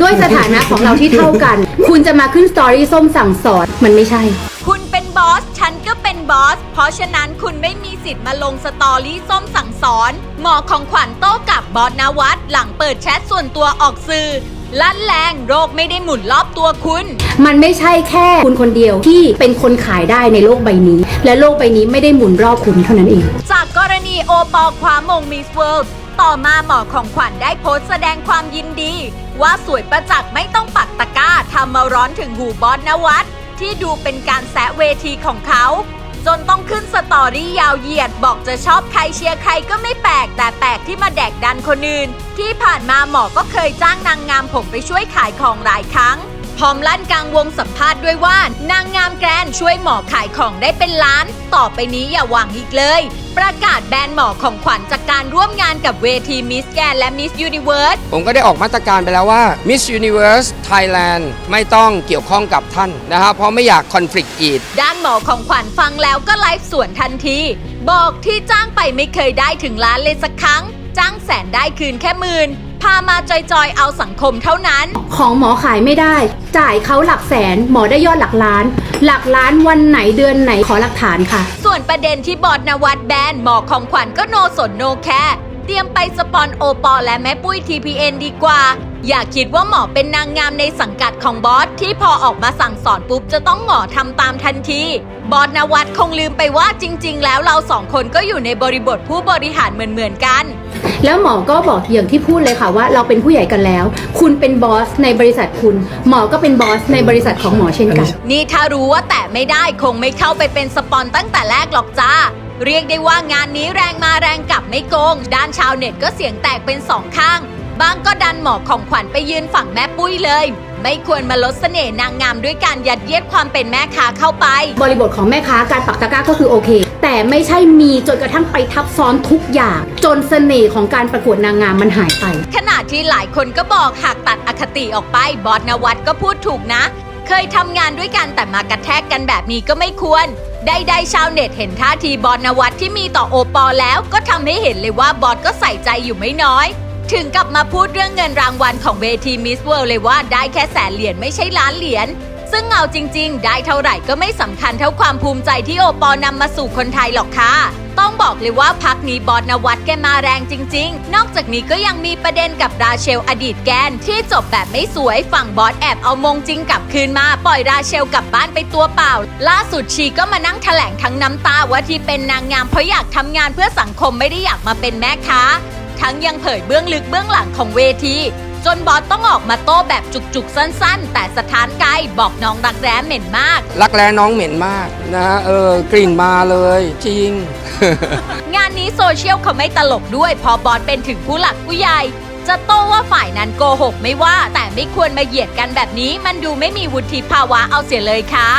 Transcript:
ด้วยสถานะของเราที่เท่ากัน คุณจะมาขึ้นสตอรี่ส้มสั่งสอนมันไม่ใช่ คุณเป็นบอส ฉันก็เป็นบอส เพราะฉะนั้นคุณไม่มีสิทธิ์มาลงสตอรี่ส้มสั่งสอน หมอของขวัญโต้กับบอสนวัตหลังเปิดแชทส่วนตัวออกสื่อลั่นแรงโรคไม่ได้หมุนรอบตัวคุณ มันไม่ใช่แค่คุณคนเดียวที่เป็นคนขายได้ในโลกใบนี้ และโลกใบนี้ไม่ได้หมุนรอบคุณเท่านั้นเอง จากกรณีโอปอลคว้ามงมิสเวิลด์ ต่อมาหมอของขวัญได้โพสต์แสดงความยินดี ว่าสวยประจักษ์ไม่ต้องปักตะกร้าทำมาร้อนถึงหูบอสนวัตที่ดูเป็นการแซะเวทีของเขา จนต้องขึ้นสตอรี่ยาวเหยียดบอกจะชอบใครเชียร์ใครก็ไม่แปลก แต่แปลกที่มาแดกดันคนอื่น ที่ผ่านมาหมอก็เคยจ้างนางงามผมไปช่วยขายของหลายครั้ง พร้อมลั่นกลางวงสัมภาษณ์ด้วยว่านางงามแกรนช่วยหมอขายของได้เป็นล้าน ต่อไปนี้อย่าหวังอีกเลย ประกาศแบนหมอของขวัญจากการร่วมงานกับเวทีมิสแกรนและมิสยูนิเวิร์สผมก็ได้ออกมาตรการไปแล้วว่า Miss Universe Thailand ไม่ต้องเกี่ยวข้องกับท่านนะครับเพราะไม่อยากคอน FLICT อีก ด้านหมอของขวัญฟังแล้วก็ไลฟ์สวนทันที บอกที่จ้างไปไม่เคยได้ถึงล้านเลยสักครั้ง จ้างแสนได้คืนแค่หมื่น พามาจอยๆ เอาสังคมเท่านั้น ของหมอขายไม่ได้ จ่ายเขาหลักแสน หมอได้ยอดหลักล้าน หลักล้านวันไหนเดือนไหนขอหลักฐานค่ะ ส่วนประเด็นที่บอดนวัดแบนหมอของขวัญก็โนสนโนแคร์เตรียมไปสปอนโอปอลและแม่ปุ้ย TPN ดีกว่า อย่าคิดว่าหมอเป็นนางงามในสังกัดของบอสที่พอออกมาสั่งสอนปุ๊บจะต้องหมอทำตามทันที บอสนวัดคงลืมไปว่าจริง ๆ แล้วเราสองคนก็อยู่ในบริบทผู้บริหารเหมือนๆกัน แล้วหมอก็บอกอย่างที่พูดเลยค่ะว่าเราเป็นผู้ใหญ่กันแล้ว คุณเป็นบอสในบริษัทคุณ หมอก็เป็นบอสในบริษัทของหมอเช่นกัน นี่ถ้ารู้ว่าแตะไม่ได้คงไม่เข้าไปเป็นสปอนตั้งแต่แรกหรอกจ้า เรียกได้ว่างานนี้แรงมาแรงกลับไม่โกง ด้านชาวเน็ตก็เสียงแตกเป็นสองข้าง บางก็ดันหมอของขวัญไปยืนฝั่งแม่ปุ้ยเลย ไม่ควรมาลดเสน่ห์นางงามด้วยการยัดเยียดความเป็นแม่ค้าเข้าไป บริบทของแม่ค้าการปักตะกร้าก็คือโอเค แต่ไม่ใช่มีจนกระทั่งไปทับซ้อนทุกอย่าง จนเสน่ห์ของการประกวดนางงามมันหายไป ขณะที่หลายคนก็บอกหากตัดอคติออกไปบอสนวัตก็พูดถูกนะ เคยทำงานด้วยกันแต่มากระแทกกันแบบนี้ก็ไม่ควรได้ได้ชาวเน็ตเห็นท่าทีบอสนวัตที่มีต่อโอปอลแล้วก็ทำให้เห็นเลยว่าบอสก็ใส่ใจอยู่ไม่น้อย ถึงกับมาพูดเรื่องเงินรางวัลของเวทีมิสเวิลด์เลยว่าได้แค่แสนเหรียญไม่ใช่ล้านเหรียญซึ่งเอาจริง ๆ ได้เท่าไหร่ก็ไม่สำคัญเท่าความภูมิใจที่โอปอลนำมาสู่คนไทยหรอกค่ะต้องบอกเลยว่าพักนี้บอสนวัตแกมาแรงจริง ๆ นอกจากนี้ก็ยังมีประเด็นกับราเชลอดีตแกน ที่จบแบบไม่สวยฝั่งบอสแอบเอามงจริงกลับคืนมา ปล่อยราเชลกลับบ้านไปตัวเปล่า ล่าสุดชีก็มานั่งแถลงทั้งน้ำตาว่าที่เป็นนางงามเพราะอยากทำงานเพื่อสังคมไม่ได้อยากมาเป็นแม่ค้า ทั้งยังเผยเบื้องลึกเบื้องหลังของเวที จนบอสต้องออกมาโต้แบบจุกๆ สั้นๆ แต่สถานไกลบอกน้องรักแร้เหม็นมาก รักแร้น้องเหม็นมากนะฮะเออกลิ่นมาเลยจริง งานนี้โซเชียลเขาไม่ตลกด้วยเพอบอสเป็นถึงผู้หลักผู้ใหญ่ จะโต้ว่าฝ่ายนั้นโกหกไม่ว่า แต่ไม่ควรมาเหยียดกันแบบนี้ มันดูไม่มีวุฒิภาวะเอาเสียเลยค่ะ